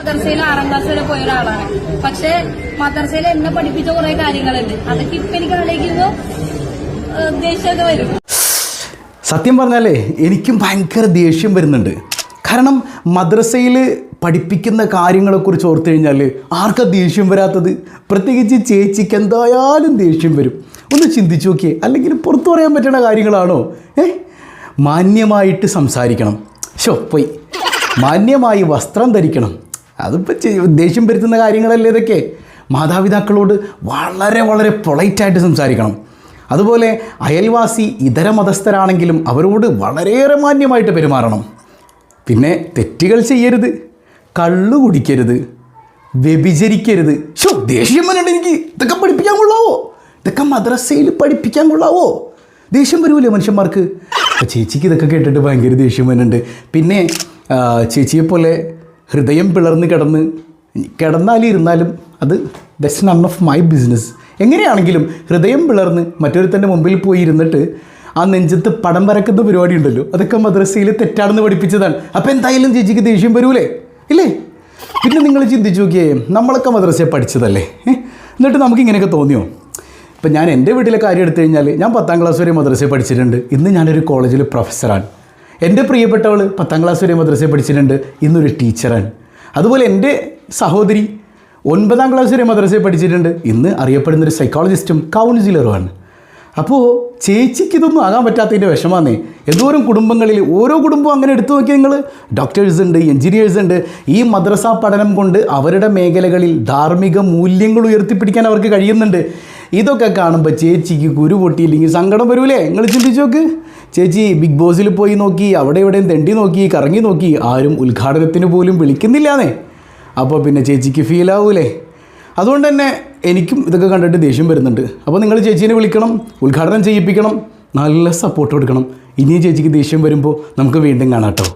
മദർസയിൽ ആറാം ക്ലാസ് വരെ പോയ ഒരാളാണ്. പക്ഷെ മദർസയിൽ എന്നെ പഠിപ്പിച്ച കുറെ കാര്യങ്ങളുണ്ട്. അതൊക്കെ ഇപ്പൊ എനിക്ക് ആലോചിക്കുന്നു ദേഷ്യമൊക്കെ വരും. സത്യം പറഞ്ഞാലേ എനിക്കും ഭയങ്കര ദേഷ്യം വരുന്നുണ്ട്. കാരണം മദ്രസയിൽ പഠിപ്പിക്കുന്ന കാര്യങ്ങളെക്കുറിച്ച് ഓർത്തു കഴിഞ്ഞാൽ ആർക്കാ ദേഷ്യം വരാത്തത്? പ്രത്യേകിച്ച് ചേച്ചിക്ക് എന്തായാലും ദേഷ്യം വരും. ഒന്ന് ചിന്തിച്ചു നോക്കിയേ അല്ലെങ്കിൽ പുറത്തു പറയാൻ പറ്റുന്ന കാര്യങ്ങളാണോ? ഏ? മാന്യമായിട്ട് സംസാരിക്കണം. ഷോ പോയി. മാന്യമായി വസ്ത്രം ധരിക്കണം. അതിപ്പോൾ ദേഷ്യം വരുത്തുന്ന കാര്യങ്ങളല്ലേ ഇതൊക്കെ? മാതാപിതാക്കളോട് വളരെ വളരെ പൊളൈറ്റായിട്ട് സംസാരിക്കണം. അതുപോലെ അയൽവാസി ഇതര മതസ്ഥരാണെങ്കിലും അവരോട് വളരെയേറെ മാന്യമായിട്ട് പെരുമാറണം. പിന്നെ തെറ്റുകൾ ചെയ്യരുത് കള്ളു കുടിക്കരുത് വ്യഭിചരിക്കരുത്. ഷോ ദേഷ്യം വന്നിട്ട് എനിക്ക്. ഇതൊക്കെ പഠിപ്പിക്കാൻ കൊള്ളാവോ? ഇതൊക്കെ മദ്രസയിൽ പഠിപ്പിക്കാൻ കൊള്ളാവോ? ദേഷ്യം വരുമല്ലേ മനുഷ്യന്മാർക്ക്? ചേച്ചിക്ക് ഇതൊക്കെ കേട്ടിട്ട് ഭയങ്കര ദേഷ്യം വരുന്നുണ്ട്. പിന്നെ ചേച്ചിയെപ്പോലെ ചേച്ചിയെ പോലെ ഹൃദയം പിളർന്ന് കിടന്ന് കിടന്നാലും ഇരുന്നാലും അത് that's none of my business എങ്ങനെയാണെങ്കിലും ഹൃദയം പിളർന്ന് മറ്റൊരുത്തന്റെ മുമ്പിൽ പോയി ഇരുന്നിട്ട് ആ നെഞ്ചത്ത് പടം വരക്കുന്ന പരിപാടി ഉണ്ടല്ലോ. അതൊക്കെ മദ്രസയിൽ തെറ്റാണെന്ന് പഠിപ്പിച്ചതാണ്. അപ്പോൾ എന്തായാലും ചേച്ചിക്ക് ദേഷ്യം വരൂലേ? ഇല്ലേ? പിന്നെ നിങ്ങൾ ചിന്തിച്ചു നോക്കിയേ നമ്മളൊക്കെ മദ്രസയെ പഠിച്ചതല്ലേ? എന്നിട്ട് നമുക്ക് ഇങ്ങനെയൊക്കെ തോന്നിയോ? ഇപ്പം ഞാൻ എന്റെ വീട്ടിലെ കാര്യം എടുത്തു കഴിഞ്ഞാൽ ഞാൻ പത്താം ക്ലാസ് വരെ മദ്രസയെ പഠിച്ചിട്ടുണ്ട്. ഇന്ന് ഞാനൊരു കോളേജിൽ പ്രൊഫസറാണ് എന്റെ പ്രിയപ്പെട്ടവൾ പത്താം ക്ലാസ് വരെ മദ്രസയിൽ പഠിച്ചിട്ടുണ്ട്. ഇന്നൊരു ടീച്ചറാണ്. അതുപോലെ എന്റെ സഹോദരി ഒൻപതാം ക്ലാസ് വരെ മദ്രസയിൽ പഠിച്ചിട്ടുണ്ട്. ഇന്ന് അറിയപ്പെടുന്നൊരു സൈക്കോളജിസ്റ്റും കൗൺസിലറുമാണ് അപ്പോൾ ചേച്ചിക്ക് ഇതൊന്നും ആകാൻ പറ്റാത്തതിന്റെ വിഷമാന്നേ. എന്തോരം കുടുംബങ്ങളിൽ ഓരോ കുടുംബവും അങ്ങനെ എടുത്തു നോക്കിയാൽ നിങ്ങൾ ഡോക്ടേഴ്സ് ഉണ്ട് എഞ്ചിനീയേഴ്സ് ഉണ്ട്. ഈ മദ്രസ പഠനം കൊണ്ട് അവരുടെ മേഖലകളിൽ ധാർമ്മിക മൂല്യങ്ങൾ ഉയർത്തിപ്പിടിക്കാൻ അവർക്ക് കഴിയുന്നുണ്ട്. ഇതൊക്കെ കാണുമ്പോൾ ചേച്ചിക്ക് കുരു പൊട്ടിയില്ലെങ്കിൽ സങ്കടം വരൂലേ? നിങ്ങൾ ചിന്തിച്ചു നോക്ക്. ചേച്ചി ബിഗ് ബോസിൽ പോയി നോക്കി അവിടെ ഇവിടെയും തെണ്ടി നോക്കി കറങ്ങി നോക്കി ആരും ഉദ്ഘാടനത്തിന് പോലും വിളിക്കുന്നില്ലാന്നേ. അപ്പോൾ പിന്നെ ചേച്ചിക്ക് ഫീൽ ആവൂലേ? അതുകൊണ്ട് തന്നെ എനിക്കും ഇതൊക്കെ കണ്ടിട്ട് ദേഷ്യം വരുന്നുണ്ട്. അപ്പോൾ നിങ്ങൾ ചേച്ചീനെ വിളിക്കണം ഉദ്ഘാടനം ചെയ്യിപ്പിക്കണം നല്ല സപ്പോർട്ട് കൊടുക്കണം. ഇനിയും ചേച്ചിക്ക് ദേഷ്യം വരുമ്പോൾ നമുക്ക് വീണ്ടും കാണാം കേട്ടോ.